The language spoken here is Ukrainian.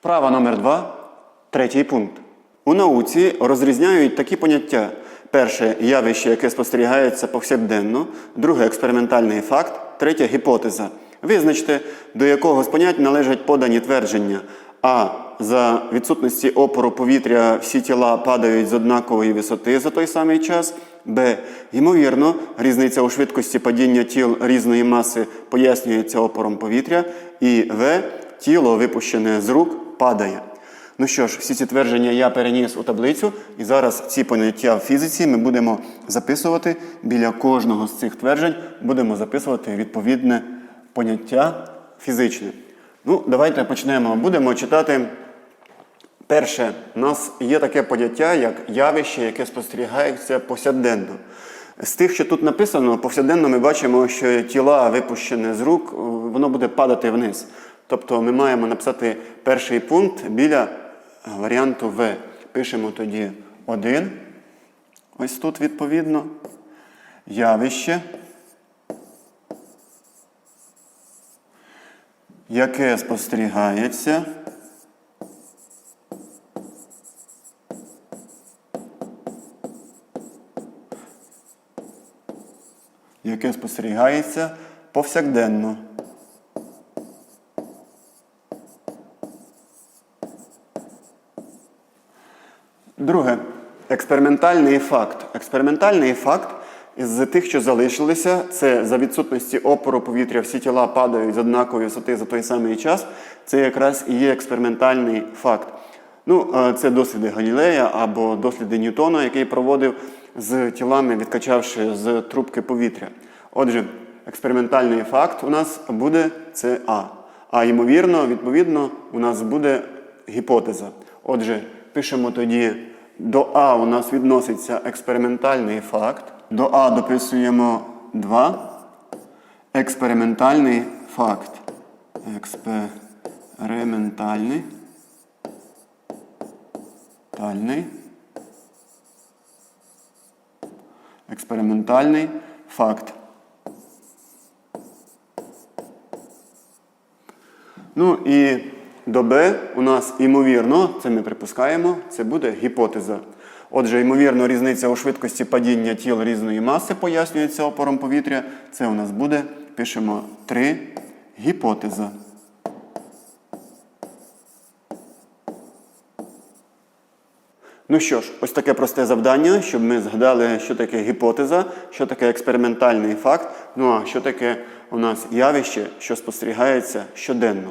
Вправа номер 2 третій пункт. У науці розрізняють такі поняття: перше явище, яке спостерігається повсякденно, друге експериментальний факт, третє гіпотеза. Визначте, до якого з понять належать подані твердження. А. За відсутності опору повітря всі тіла падають з однакової висоти за той самий час. Б. Ймовірно, різниця у швидкості падіння тіл різної маси пояснюється опором повітря. І В. Тіло, випущене з рук, падає. Ну що ж, всі ці твердження я переніс у таблицю, і зараз ці поняття в фізиці ми будемо записувати. Біля кожного з цих тверджень будемо записувати відповідне поняття фізичне. Ну, давайте почнемо. Будемо читати. Перше, у нас є таке поняття, як явище, яке спостерігається повсякденно. З тих, що тут написано, повсякденно ми бачимо, що тіла, випущене з рук, воно буде падати вниз. Тобто ми маємо написати перший пункт біля варіанту В. Пишемо тоді 1. Ось тут відповідно. Явище. Яке спостерігається. яке спостерігається повсякденно. Друге. Експериментальний факт. Експериментальний факт із тих, що залишилися, це за відсутності опору повітря всі тіла падають з однакової висоти за той самий час. Це якраз і є експериментальний факт. Ну, е, це досліди Галілея або досліди Ньютона, який проводив з тілами, відкачавши з трубки повітря. Отже, експериментальний факт у нас буде це А. А ймовірно, відповідно, у нас буде гіпотеза. Отже, пишемо тоді до А у нас відноситься експериментальний факт. До А дописуємо 2. Експериментальний факт. Експериментальний. Тальний. Експериментальний факт. Ну і до Б у нас ймовірно, це ми припускаємо, це буде гіпотеза. Отже, ймовірно, різниця у швидкості падіння тіл різної маси пояснюється опором повітря. Це у нас буде, пишемо 3 гіпотеза. Ну що ж, ось таке просте завдання, щоб ми згадали, що таке гіпотеза, що таке експериментальний факт, ну а що таке у нас явище, що спостерігається щоденно.